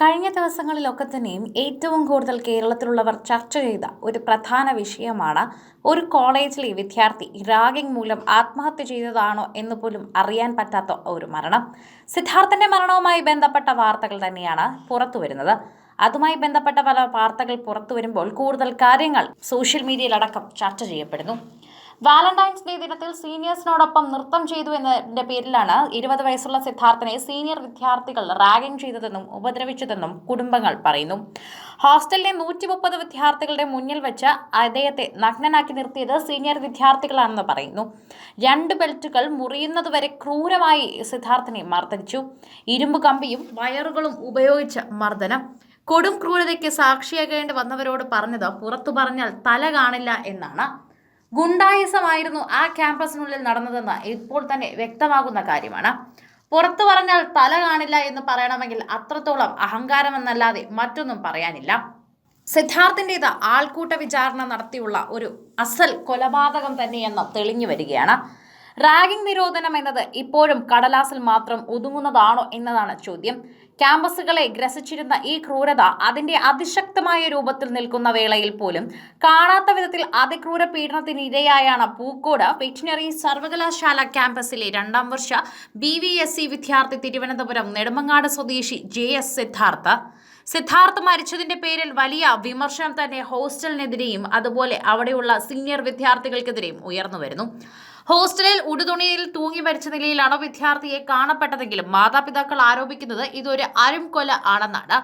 കഴിഞ്ഞ ദിവസങ്ങളിലൊക്കെ തന്നെയും ഏറ്റവും കൂടുതൽ കേരളത്തിലുള്ളവർ ചർച്ച ചെയ്ത ഒരു പ്രധാന വിഷയമാണ് ഒരു കോളേജിലെ വിദ്യാർത്ഥി റാഗിംഗ് മൂലം ആത്മഹത്യ ചെയ്തതാണോ എന്ന് പോലും അറിയാൻ പറ്റാത്ത ഒരു മരണം. സിദ്ധാർത്ഥന്റെ മരണവുമായി ബന്ധപ്പെട്ട വാർത്തകൾ തന്നെയാണ് പുറത്തു വരുന്നത്. അതുമായി ബന്ധപ്പെട്ട പല വാർത്തകൾ പുറത്തു വരുമ്പോൾ കൂടുതൽ കാര്യങ്ങൾ സോഷ്യൽ മീഡിയയിലടക്കം ചർച്ച ചെയ്യപ്പെടുന്നു. വാലന്റൈൻസ് ഡേ ദിനത്തിൽ സീനിയേഴ്സിനോടൊപ്പം നൃത്തം ചെയ്തു എന്നതിന്റെ പേരിലാണ് ഇരുപത് വയസ്സുള്ള സിദ്ധാർത്ഥനെ സീനിയർ വിദ്യാർത്ഥികൾ റാഗിംഗ് ചെയ്തതെന്നും ഉപദ്രവിച്ചതെന്നും കുടുംബങ്ങൾ പറയുന്നു. ഹോസ്റ്റലിലെ നൂറ്റി മുപ്പത് വിദ്യാർത്ഥികളുടെ മുന്നിൽ വെച്ച് അദ്ദേഹത്തെ നഗ്നനാക്കി നിർത്തിയത് സീനിയർ വിദ്യാർത്ഥികളാണെന്ന് പറയുന്നു. രണ്ട് ബെൽറ്റുകൾ മുറിയുന്നതുവരെ ക്രൂരമായി സിദ്ധാർത്ഥനെ മർദ്ദിച്ചു. ഇരുമ്പ് കമ്പിയും വയറുകളും ഉപയോഗിച്ച് മർദ്ദനം. കൊടും ക്രൂരതയ്ക്ക് സാക്ഷിയാകേണ്ടി വന്നവരോട് പറഞ്ഞത് പുറത്തു പറഞ്ഞാൽ തല കാണില്ല എന്നാണ്. ഗുണ്ടായുസമായിരുന്നു ആ ക്യാമ്പസിനുള്ളിൽ നടന്നതെന്ന് ഇപ്പോൾ തന്നെ വ്യക്തമാകുന്ന കാര്യമാണ്. പുറത്തു പറഞ്ഞാൽ തല കാണില്ല എന്ന് പറയണമെങ്കിൽ അത്രത്തോളം അഹങ്കാരമെന്നല്ലാതെ മറ്റൊന്നും പറയാനില്ല. സിദ്ധാർത്ഥിന്റെത് ആൾക്കൂട്ട വിചാരണ നടത്തിയുള്ള ഒരു അസൽ കൊലപാതകം തന്നെയെന്ന് തെളിഞ്ഞു വരികയാണ്. റാഗിംഗ് നിരോധനം എന്നത് ഇപ്പോഴും കടലാസിൽ മാത്രം ഒതുങ്ങുന്നതാണോ എന്നതാണ് ചോദ്യം. ക്യാമ്പസുകളെ ഗ്രസിച്ചിരുന്ന ഈ ക്രൂരത അതിന്റെ അതിശക്തമായ രൂപത്തിൽ നിൽക്കുന്ന വേളയിൽ പോലും കാണാത്ത വിധത്തിൽ അതിക്രൂര പീഡനത്തിനിരയായാണ് പൂക്കോട് വെറ്റിനറി സർവകലാശാല ക്യാമ്പസിലെ രണ്ടാം വർഷ ബി വി എസ് സി വിദ്യാർത്ഥി തിരുവനന്തപുരം നെടുമങ്ങാട് സ്വദേശി ജെ എസ് സിദ്ധാർത്ഥ. സിദ്ധാർത്ഥ് മരിച്ചതിന്റെ പേരിൽ വലിയ വിമർശനം തന്നെ ഹോസ്റ്റലിനെതിരെയും അതുപോലെ അവിടെയുള്ള സീനിയർ വിദ്യാർത്ഥികൾക്കെതിരെയും ഉയർന്നു വരുന്നു. ഹോസ്റ്റലിൽ ഉടുതുണിയിൽ തൂങ്ങി മരിച്ച നിലയിലാണ് വിദ്യാർത്ഥിയെ കാണപ്പെട്ടതെങ്കിലും മാതാപിതാക്കൾ ആരോപിക്കുന്നത് ഇതൊരു അരും കൊല ആണെന്നാണ്.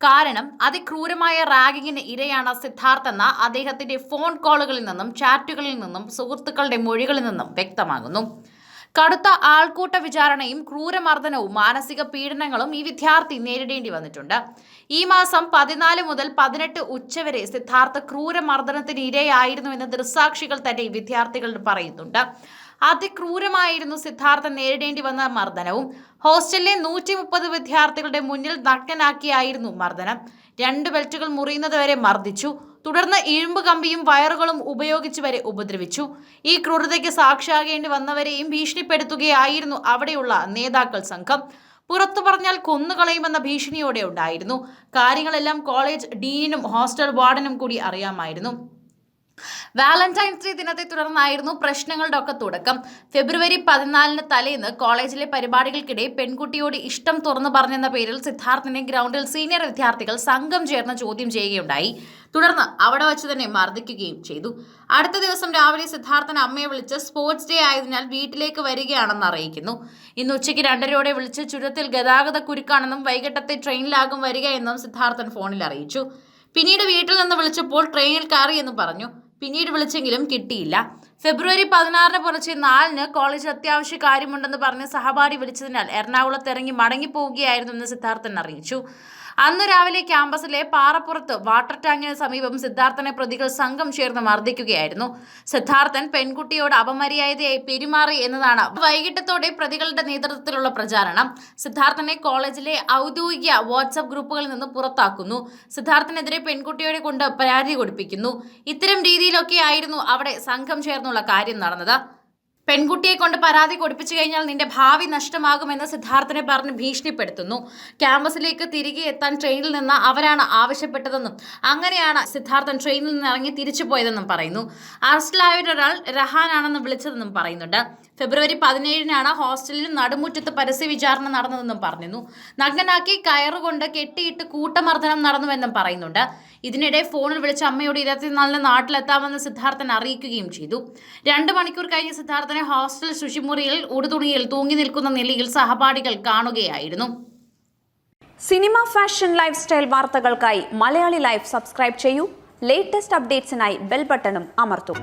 കാരണം അതിക്രൂരമായ റാഗിങ്ങിന് ഇരയാണ് സിദ്ധാർത്ഥ് എന്ന അദ്ദേഹത്തിന്റെ ഫോൺ കോളുകളിൽ നിന്നും ചാറ്റുകളിൽ നിന്നും സുഹൃത്തുക്കളുടെ മൊഴികളിൽ നിന്നും വ്യക്തമാകുന്നു. കടുത്ത ആൾക്കൂട്ട വിചാരണയും ക്രൂരമർദ്ദനവും മാനസിക പീഡനങ്ങളും ഈ വിദ്യാർത്ഥി നേരിടേണ്ടി വന്നിട്ടുണ്ട്. ഈ മാസം പതിനാല് മുതൽ പതിനെട്ട് ഉച്ചവരെ സിദ്ധാർത്ഥ ക്രൂരമർദ്ദനത്തിന് ഇരയായിരുന്നുവെന്ന് ദൃസാക്ഷികൾ തന്നെ ഈ വിദ്യാർത്ഥികൾ പറയുന്നുണ്ട്. അതിക്രൂരമായിരുന്നു സിദ്ധാർത്ഥ നേരിടേണ്ടി വന്ന മർദ്ദനവും. ഹോസ്റ്റലിലെ നൂറ്റി മുപ്പത് വിദ്യാർത്ഥികളുടെ മുന്നിൽ നഗ്നനാക്കിയായിരുന്നു മർദ്ദനം. രണ്ട് ബെൽറ്റുകൾ മുറിയുന്നത് വരെ മർദ്ദിച്ചു. തുടർന്ന് ഇരുമ്പ് കമ്പിയും വയറുകളും ഉപയോഗിച്ച് വരെ ഉപദ്രവിച്ചു. ഈ ക്രൂരതയ്ക്ക് സാക്ഷിയാകേണ്ടി വന്നവരെയും ഭീഷണിപ്പെടുത്തുകയായിരുന്നു അവിടെയുള്ള നേതാക്കൾ സംഘം. പുറത്തു പറഞ്ഞാൽ കൊന്നുകളയുമെന്ന ഭീഷണിയോടെ ഉണ്ടായിരുന്നു. കാര്യങ്ങളെല്ലാം കോളേജ് ഡീനും ഹോസ്റ്റൽ വാർഡനും കൂടി അറിയാമായിരുന്നു. വാലന്റൈൻസ് ഡേ ദിനത്തെ തുടർന്നായിരുന്നു പ്രശ്നങ്ങളുടെ ഒക്കെ തുടക്കം. ഫെബ്രുവരി പതിനാലിന് തലേന്ന് കോളേജിലെ പരിപാടികൾക്കിടെ പെൺകുട്ടിയോട് ഇഷ്ടം തുറന്നു പറഞ്ഞെന്ന പേരിൽ സിദ്ധാർത്ഥിനെ ഗ്രൗണ്ടിൽ സീനിയർ വിദ്യാർത്ഥികൾ സംഘം ചേർന്ന് ചോദ്യം ചെയ്യുകയുണ്ടായി. തുടർന്ന് അവിടെ വച്ച് തന്നെ മർദ്ദിക്കുകയും ചെയ്തു. അടുത്ത ദിവസം രാവിലെ സിദ്ധാർത്ഥൻ അമ്മയെ വിളിച്ച് സ്പോർട്സ് ഡേ ആയതിനാൽ വീട്ടിലേക്ക് വരികയാണെന്ന് അറിയിക്കുന്നു. ഇന്ന് ഉച്ചയ്ക്ക് രണ്ടരയോടെ വിളിച്ച് ചുരത്തിൽ ഗതാഗത കുരുക്കാണെന്നും വൈകിട്ടത്തെ ട്രെയിനിലാകും വരിക എന്നും സിദ്ധാർത്ഥൻ ഫോണിൽ അറിയിച്ചു. പിന്നീട് വീട്ടിൽ നിന്ന് വിളിച്ചപ്പോൾ ട്രെയിനിൽ കയറിയെന്ന് പറഞ്ഞു. പിന്നീട് വിളിച്ചെങ്കിലും കിട്ടിയില്ല. ഫെബ്രുവരി പതിനാറിന് പുറച്ച് നാലിന് കോളേജിൽ അത്യാവശ്യ കാര്യമുണ്ടെന്ന് പറഞ്ഞ് സഹപാഠി വിളിച്ചതിനാൽ എറണാകുളത്ത് ഇറങ്ങി മടങ്ങിപ്പോവുകയായിരുന്നു എന്ന് സിദ്ധാർത്ഥൻ അറിയിച്ചു. അന്ന് രാവിലെ ക്യാമ്പസിലെ പാറപ്പുറത്ത് വാട്ടർ ടാങ്കിന് സമീപം സിദ്ധാർത്ഥനെ പ്രതികൾ സംഘം ചേർന്ന് മർദ്ദിക്കുകയായിരുന്നു. സിദ്ധാർത്ഥൻ പെൺകുട്ടിയോട് അപമര്യാദയായി പെരുമാറി എന്നതാണ് വൈകിട്ടത്തോടെ പ്രതികളുടെ നേതൃത്വത്തിലുള്ള പ്രചാരണം. സിദ്ധാർത്ഥനെ കോളേജിലെ ഔദ്യോഗിക വാട്സ്ആപ്പ് ഗ്രൂപ്പുകളിൽ നിന്ന് പുറത്താക്കുന്നു. സിദ്ധാർത്ഥനെതിരെ പെൺകുട്ടിയോടെ കൊണ്ട് പരാതി കൊടുപ്പിക്കുന്നു. ഇത്തരം രീതിയിലൊക്കെ ആയിരുന്നു അവിടെ സംഘം ചേർന്നുള്ള കാര്യം നടന്നത്. പെൺകുട്ടിയെ കൊണ്ട് പരാതി കൊടുപ്പിച്ചു കഴിഞ്ഞാൽ നിന്റെ ഭാവി നഷ്ടമാകുമെന്ന് സിദ്ധാർത്ഥനെ പറഞ്ഞ് ഭീഷണിപ്പെടുത്തുന്നു. ക്യാമ്പസിലേക്ക് തിരികെ എത്താൻ ട്രെയിനിൽ നിന്ന് അവരാണ് ആവശ്യപ്പെട്ടതെന്നും അങ്ങനെയാണ് സിദ്ധാർത്ഥൻ ട്രെയിനിൽ നിന്ന് ഇറങ്ങി തിരിച്ചു പോയതെന്നും പറയുന്നു. അറസ്റ്റിലായൊരാൾ രഹാനാണെന്ന് വിളിച്ചതെന്നും പറയുന്നുണ്ട്. ഫെബ്രുവരി പതിനേഴിനാണ് ഹോസ്റ്റലിൽ നടുമുറ്റത്ത് പരസ്യ വിചാരണ നടന്നതെന്നും പറഞ്ഞിരുന്നു. നഗ്നനാക്കി കയറുകൊണ്ട് കെട്ടിയിട്ട് കൂട്ടമർദ്ദനം നടന്നുവെന്നും പറയുന്നുണ്ട്. ഇതിനിടെ ഫോണിൽ വിളിച്ച അമ്മയോട് ഇരുപത്തിനാലിന് നാട്ടിലെത്താമെന്ന് സിദ്ധാർത്ഥൻ അറിയിക്കുകയും ചെയ്തു. രണ്ട് മണിക്കൂർ കഴിഞ്ഞ് സിദ്ധാർത്ഥനെ ഹോസ്റ്റൽ ശുചിമുറിയിൽ ഉടുതുണിയിൽ തൂങ്ങി നിൽക്കുന്ന നിലയിൽ സഹപാഠികൾ കാണുകയായിരുന്നു. സിനിമ ഫാഷൻ ലൈഫ് സ്റ്റൈൽ വാർത്തകൾക്കായി മലയാളി ലൈഫ് സബ്സ്ക്രൈബ് ചെയ്യൂ. ലേറ്റസ്റ്റ് അപ്ഡേറ്റ്സിനായി ബെൽ ബട്ടണും അമർത്തും.